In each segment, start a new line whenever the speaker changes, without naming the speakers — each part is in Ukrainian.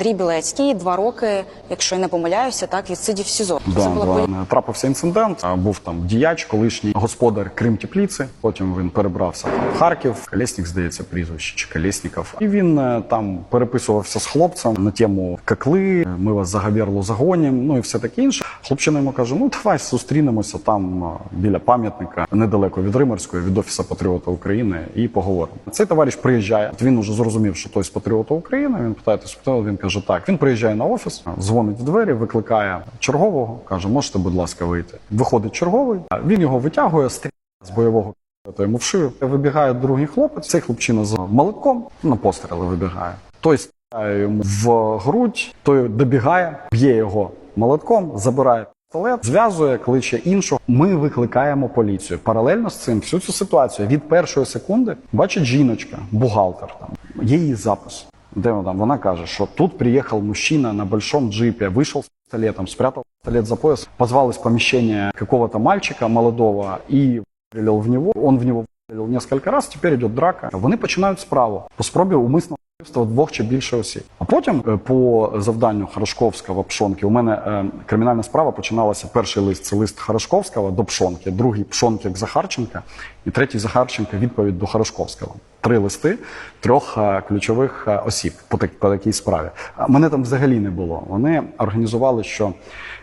Андрій Білецький два роки, якщо я не помиляюся, так відсидів в СІЗО.
Да,
Це була
да.
полі-
Трапився інцидент. Був там діяч, колишній господар Крим Тепліці. Потім він перебрався там в Харків. Колєснік, здається, прізвище чи Колєсніков. І він е, там переписувався з хлопцем на тему какли. Ми вас за Гаверлу загонім. Ну і все таке інше. Хлопчина йому каже: ну давай зустрінемося там біля пам'ятника, недалеко від Римерської, від офісу Патріота України, і поговоримо. Цей товариш приїжджає. Він уже зрозумів, що той з Патріота України. Він питає? Він каже: так. Він приїжджає на офіс, дзвонить в двері, викликає чергового, каже: можете, будь ласка, вийти. Виходить черговий, він його витягує, стріляє з бойового то йому в шию. Вибігає другий хлопець. Цей хлопчина з молотком на постріли вибігає. Той стріляє йому в грудь, той добігає, б'є його молотком, забирає. пістолет, Зв'язує, кличе іншого. Ми викликаємо поліцію. Паралельно з цим всю цю ситуацію від першої секунди бачить жіночка, бухгалтер. Там є її запис. Де вона там? Вона каже, що тут приїхав мужчина на большом джипе, вийшов з пістолетом, спрятав пістолет за пояс, позвал из помещения какого-то мальчика молодого и выстрелил в него. Он в него выстрелил несколько раз, тепер йде драка. Вони починають справу по спробі умисного вбивства двох чи більше осіб. А потім е, по завданню Хорошковського Пшонки у мене е, кримінальна справа починалася. Перший лист це лист Хорошковського до Пшонки, другий Пшонки к Захарченка, і третій Захарченка відповідь до Хорошковського. Три листи трьох е, ключових е, осіб по, так- по такій справі. Мене там взагалі не було. Вони організували, що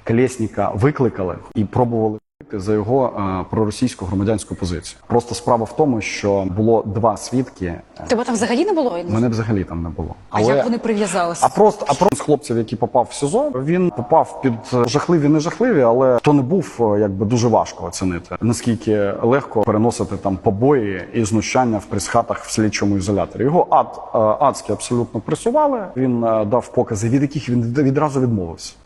Колєсніка викликали і пробували за його е, проросійську громадянську позицію. Просто справа в тому, що було два свідки. е,
Тебе там взагалі не було?
Мене взагалі там не було.
А як вони прив'язалися?
А просто а просто з хлопців, який попав в СІЗО, він попав під е, жахливі, не жахливі, але хто не був, якби дуже важко оцінити. Наскільки легко переносити там побої і знущання в пресхатах в слідчому ізоляторі. Його ад адськи абсолютно пресували. Він дав покази, від яких він відразу відмовився.